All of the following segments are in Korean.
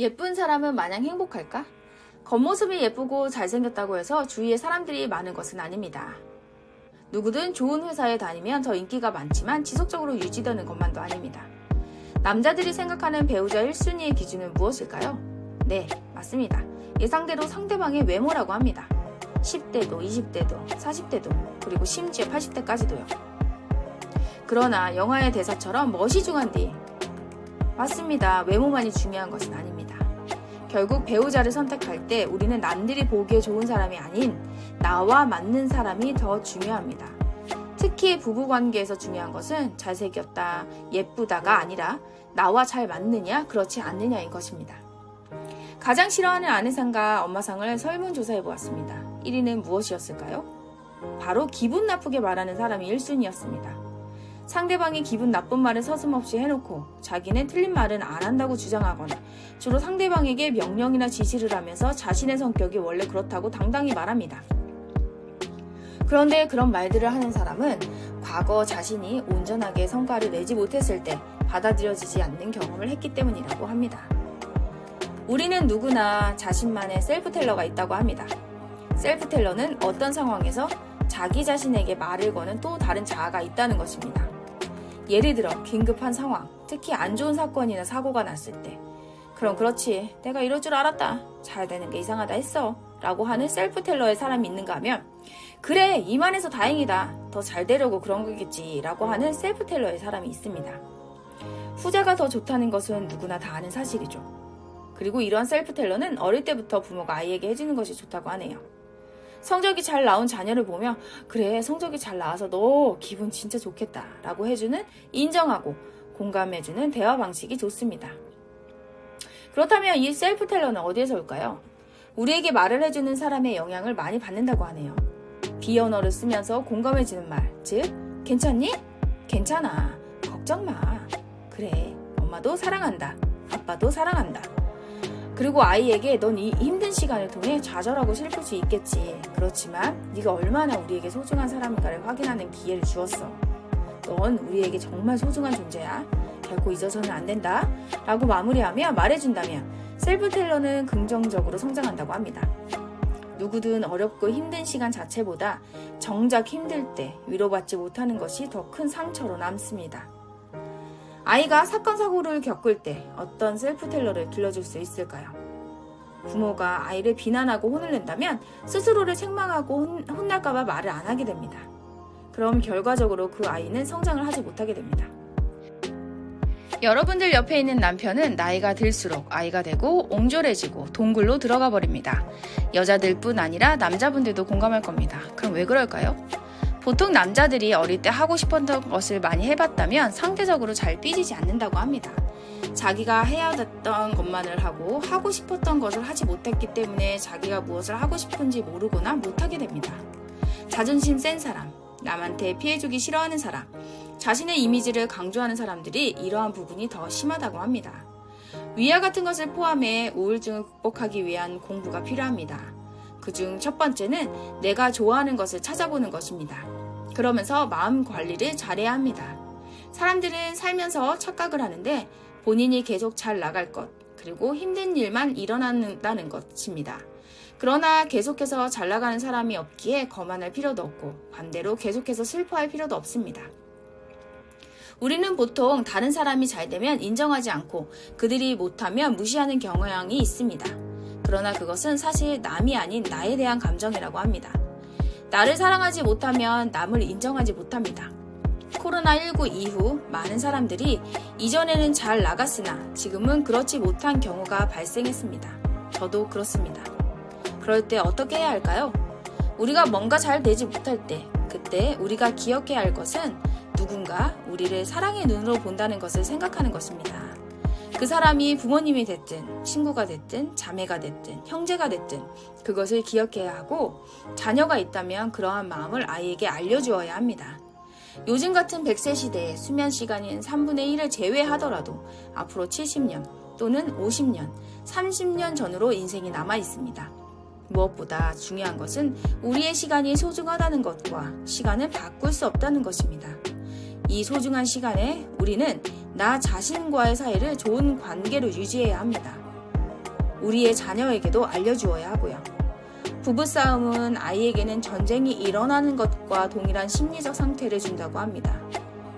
예쁜 사람은 마냥 행복할까? 겉모습이 예쁘고 잘생겼다고 해서 주위에 사람들이 많은 것은 아닙니다. 누구든 좋은 회사에 다니면 더 인기가 많지만 지속적으로 유지되는 것만도 아닙니다. 남자들이 생각하는 배우자 1순위의 기준은 무엇일까요? 네, 맞습니다. 예상대로 상대방의 외모라고 합니다. 10대도, 20대도, 40대도, 그리고 심지어 80대까지도요. 그러나 영화의 대사처럼 멋이 중한디. 맞습니다. 외모만이 중요한 것은 아닙니다. 결국 배우자를 선택할 때 우리는 남들이 보기에 좋은 사람이 아닌 나와 맞는 사람이 더 중요합니다. 특히 부부 관계에서 중요한 것은 잘생겼다, 예쁘다가 아니라 나와 잘 맞느냐, 그렇지 않느냐인 것입니다. 가장 싫어하는 아내상과 엄마상을 설문조사해 보았습니다. 1위는 무엇이었을까요? 바로 기분 나쁘게 말하는 사람이 1순위였습니다. 상대방이 기분 나쁜 말을 서슴없이 해놓고 자기는 틀린 말은 안 한다고 주장하거나 주로 상대방에게 명령이나 지시를 하면서 자신의 성격이 원래 그렇다고 당당히 말합니다. 그런데 그런 말들을 하는 사람은 과거 자신이 온전하게 성과를 내지 못했을 때 받아들여지지 않는 경험을 했기 때문이라고 합니다. 우리는 누구나 자신만의 셀프텔러가 있다고 합니다. 셀프텔러는 어떤 상황에서 자기 자신에게 말을 거는 또 다른 자아가 있다는 것입니다. 예를 들어 긴급한 상황, 특히 안 좋은 사건이나 사고가 났을 때 그럼 그렇지 내가 이럴 줄 알았다 잘 되는 게 이상하다 했어 라고 하는 셀프텔러의 사람이 있는가 하면 그래 이만해서 다행이다 더 잘 되려고 그런 거겠지 라고 하는 셀프텔러의 사람이 있습니다. 후자가 더 좋다는 것은 누구나 다 아는 사실이죠. 그리고 이러한 셀프텔러는 어릴 때부터 부모가 아이에게 해주는 것이 좋다고 하네요. 성적이 잘 나온 자녀를 보며 그래 성적이 잘 나와서 너 기분 진짜 좋겠다 라고 해주는 인정하고 공감해주는 대화 방식이 좋습니다. 그렇다면 이 셀프 텔러는 어디에서 올까요? 우리에게 말을 해주는 사람의 영향을 많이 받는다고 하네요. 비언어를 쓰면서 공감해주는 말, 즉 괜찮니? 괜찮아. 걱정 마. 그래. 엄마도 사랑한다. 아빠도 사랑한다. 그리고 아이에게 넌 이 힘든 시간을 통해 좌절하고 슬플 수 있겠지. 그렇지만 네가 얼마나 우리에게 소중한 사람인가를 확인하는 기회를 주었어. 넌 우리에게 정말 소중한 존재야. 결코 잊어서는 안 된다. 라고 마무리하며 말해준다면 셀프텔러는 긍정적으로 성장한다고 합니다. 누구든 어렵고 힘든 시간 자체보다 정작 힘들 때 위로받지 못하는 것이 더 큰 상처로 남습니다. 아이가 사건 사고를 겪을 때 어떤 셀프 텔러를 길러줄 수 있을까요? 부모가 아이를 비난하고 혼을 낸다면 스스로를 책망하고 혼, 혼날까봐 말을 안 하게 됩니다. 그럼 결과적으로 그 아이는 성장을 하지 못하게 됩니다. 여러분들 옆에 있는 남편은 나이가 들수록 아이가 되고 옹졸해지고 동굴로 들어가 버립니다. 여자들뿐 아니라 남자분들도 공감할 겁니다. 그럼 왜 그럴까요? 보통 남자들이 어릴 때 하고 싶었던 것을 많이 해봤다면 상대적으로 잘 삐지지 않는다고 합니다. 자기가 해야 됐던 것만을 하고 하고 싶었던 것을 하지 못했기 때문에 자기가 무엇을 하고 싶은지 모르거나 못하게 됩니다. 자존심 센 사람, 남한테 피해주기 싫어하는 사람, 자신의 이미지를 강조하는 사람들이 이러한 부분이 더 심하다고 합니다. 위와 같은 것을 포함해 우울증을 극복하기 위한 공부가 필요합니다. 그중 첫 번째는 내가 좋아하는 것을 찾아보는 것입니다. 그러면서 마음 관리를 잘해야 합니다. 사람들은 살면서 착각을 하는데 본인이 계속 잘 나갈 것, 그리고 힘든 일만 일어난다는 것입니다. 그러나 계속해서 잘 나가는 사람이 없기에 거만할 필요도 없고 반대로 계속해서 슬퍼할 필요도 없습니다. 우리는 보통 다른 사람이 잘 되면 인정하지 않고 그들이 못하면 무시하는 경향이 있습니다. 그러나 그것은 사실 남이 아닌 나에 대한 감정이라고 합니다. 나를 사랑하지 못하면 남을 인정하지 못합니다. 코로나19 이후 많은 사람들이 이전에는 잘 나갔으나 지금은 그렇지 못한 경우가 발생했습니다. 저도 그렇습니다. 그럴 때 어떻게 해야 할까요? 우리가 뭔가 잘 되지 못할 때, 그때 우리가 기억해야 할 것은 누군가 우리를 사랑의 눈으로 본다는 것을 생각하는 것입니다. 그 사람이 부모님이 됐든, 친구가 됐든, 자매가 됐든, 형제가 됐든, 그것을 기억해야 하고, 자녀가 있다면 그러한 마음을 아이에게 알려주어야 합니다. 요즘 같은 100세 시대에 수면 시간인 3분의 1을 제외하더라도 앞으로 70년 또는 50년, 30년 전으로 인생이 남아 있습니다. 무엇보다 중요한 것은 우리의 시간이 소중하다는 것과 시간을 바꿀 수 없다는 것입니다. 이 소중한 시간에 우리는 나 자신과의 사이를 좋은 관계로 유지해야 합니다. 우리의 자녀에게도 알려주어야 하고요. 부부싸움은 아이에게는 전쟁이 일어나는 것과 동일한 심리적 상태를 준다고 합니다.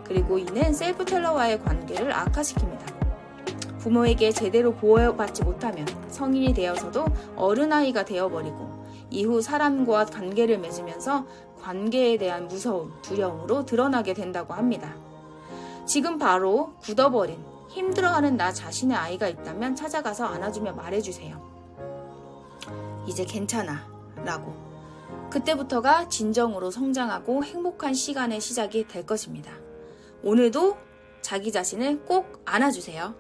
그리고 이는 셀프텔러와의 관계를 악화시킵니다. 부모에게 제대로 보호받지 못하면 성인이 되어서도 어른아이가 되어버리고 이후 사람과 관계를 맺으면서 관계에 대한 무서움, 두려움으로 드러나게 된다고 합니다. 지금 바로 굳어버린, 힘들어하는 나 자신의 아이가 있다면 찾아가서 안아주며 말해주세요. 이제 괜찮아. 라고. 그때부터가 진정으로 성장하고 행복한 시간의 시작이 될 것입니다. 오늘도 자기 자신을 꼭 안아주세요.